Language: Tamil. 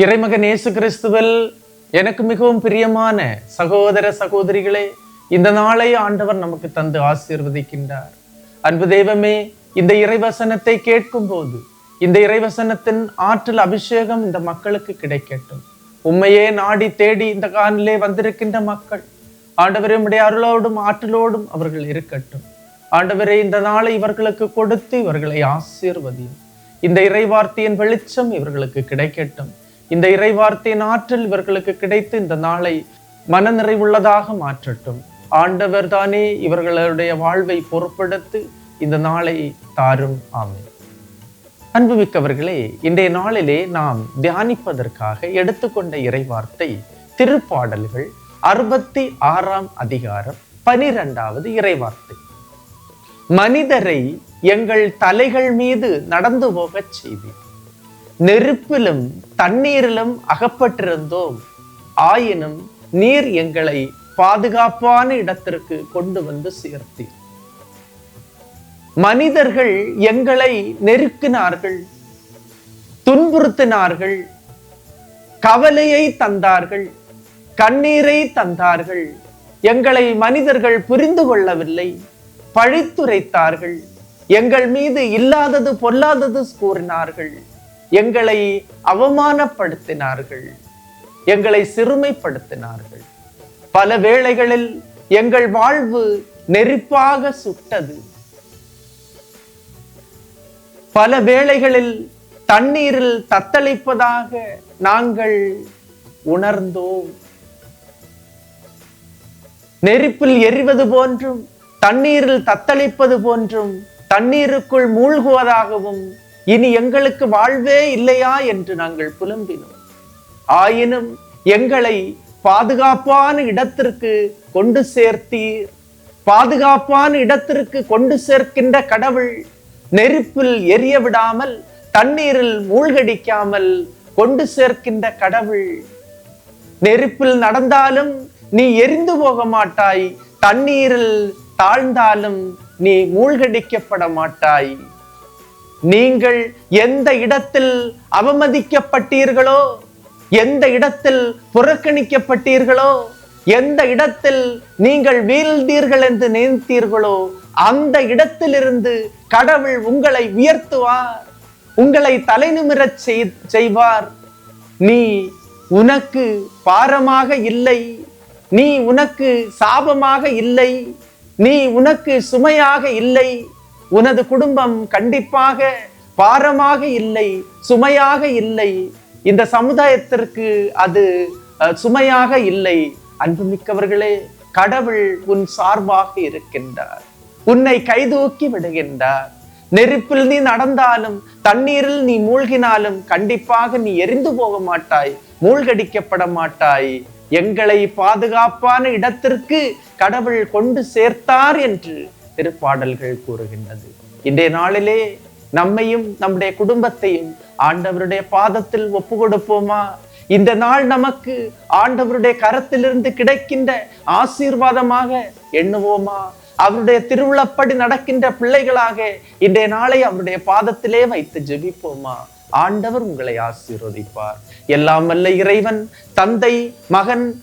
இறைமகன் இயேசு கிறிஸ்துவல் எனக்கு மிகவும் பிரியமான சகோதர சகோதரிகளே இந்த நாளை ஆண்டவர் நமக்கு தந்து ஆசீர்வதிக்கின்றார். அன்பு தெய்வமே இந்த இறைவசனத்தை கேட்கும் போது இந்த இறைவசனத்தின் ஆற்றல் அபிஷேகம் இந்த மக்களுக்கு கிடைக்கட்டும். உண்மையே நாடி தேடி இந்த காலிலே வந்திருக்கின்ற மக்கள் ஆண்டவரே உடைய அருளோடும் ஆற்றலோடும் அவர்கள் இருக்கட்டும். ஆண்டவரே இந்த நாளை இவர்களுக்கு கொடுத்து இவர்களை ஆசீர்வதியும். இந்த இறைவார்த்தையின் வெளிச்சம் இவர்களுக்கு கிடைக்கட்டும். இந்த இறைவார்த்தையின் ஆற்றல் இவர்களுக்கு கிடைத்து இந்த நாளை மனநிறைவுள்ளதாக மாற்றட்டும். ஆண்டவர் தானே இவர்களுடைய வாழ்வை பொருட்படுத்து இந்த நாளை தாரும். ஆமென். அன்புமிக்கவர்களே இன்றைய நாளிலே நாம் தியானிப்பதற்காக எடுத்துக்கொண்ட இறைவார்த்தை திருப்பாடல்கள் அறுபத்தி ஆறாம் அதிகாரம் பனிரெண்டாவது இறைவார்த்தை. மனிதரை எங்கள் தலைகள் மீது நடந்து போகச் செய்தேன் நெருப்பிலும் தண்ணீரிலும் அகப்பட்டிருந்தோம். ஆயினும் நீர் எங்களை பாதுகாப்பான இடத்திற்கு கொண்டு வந்து சேர்த்தீர். மனிதர்கள் எங்களை நெருக்கினார்கள் துன்புறுத்தினார்கள் கவலையை தந்தார்கள் கண்ணீரை தந்தார்கள் எங்களை மனிதர்கள் புரிந்து கொள்ளவில்லை பழித்துரைத்தார்கள் எங்கள் மீது இல்லாதது பொல்லாதது கூறினார்கள். எங்களை அவமானப்படுத்தினார்கள். எங்களை சிறுமைப்படுத்தினார்கள். பல வேளைகளில் எங்கள் வாழ்வு நெருப்பாக சுட்டது. பல வேளைகளில் தண்ணீரில் தத்தளிப்பதாக நாங்கள் உணர்ந்தோம். நெருப்பில் எரிவது போன்றும் தண்ணீரில் தத்தளிப்பது போன்றும் தண்ணீருக்குள் மூழ்குவதாகவும் இனி எங்களுக்கு வாழ்வே இல்லையா என்று நாங்கள் புலம்பினோம். ஆயினும் எங்களை பாதுகாப்பான இடத்திற்கு கொண்டு சேர்த்தீர். பாதுகாப்பான இடத்திற்கு கொண்டு சேர்க்கின்ற கடவுள் நெருப்பில் எரிய விடாமல் தண்ணீரில் மூழ்கடிக்காமல் கொண்டு சேர்க்கின்ற கடவுள். நெருப்பில் நடந்தாலும் நீ எரிந்து போக மாட்டாய். தண்ணீரில் தாழ்ந்தாலும் நீ மூழ்கடிக்கப்பட மாட்டாய். நீங்கள் எந்த இடத்தில் அவமதிக்கப்பட்டீர்களோ எந்த இடத்தில் புறக்கணிக்கப்பட்டீர்களோ எந்த இடத்தில் நீங்கள் வீழ்ந்தீர்கள் என்று நினைத்தீர்களோ அந்த இடத்திலிருந்து கடவுள் உங்களை உயர்த்துவார் உங்களை தலைநிமிரச் செய்வார். நீ உனக்கு பாரமாக இல்லை நீ உனக்கு சாபமாக இல்லை நீ உனக்கு சுமையாக இல்லை உனது குடும்பம் கண்டிப்பாக பாரமாக இல்லை சுமையாக இல்லை. இந்த சமுதாயத்திற்கு அது சுமையாக இல்லை. அன்புமிக்கவர்களே கடவுள் உன் சார்பாக இருக்கின்றார். உன்னை கைதூக்கி விடுகின்றார். நெருப்பில் நீ நடந்தாலும் தண்ணீரில் நீ மூழ்கினாலும் கண்டிப்பாக நீ எரிந்து போக மாட்டாய் மூழ்கடிக்கப்பட மாட்டாய். எங்களை பாதுகாப்பான இடத்திற்கு கடவுள் கொண்டு சேர்த்தார் என்று திருப்பாடல்கள் கூறுகின்றது. இன்றைய நாளிலே நம்மையும் நம்முடைய குடும்பத்தையும் ஆண்டவருடைய பாதத்தில் ஒப்பு கொடுப்போமா இந்த நாள் நமக்கு ஆண்டவருடைய கரத்திலிருந்து கிடைக்கின்ற ஆசீர்வாதமாக எண்ணுவோமா? அவருடைய திருவிழப்படி நடக்கின்ற பிள்ளைகளாக இன்றைய நாளை அவருடைய பாதத்திலே வைத்து ஜெபிப்போமா? ஆண்டவர் உங்களை ஆசீர்வதிப்பார். எல்லாம் வல்ல இறைவன் தந்தை மகன்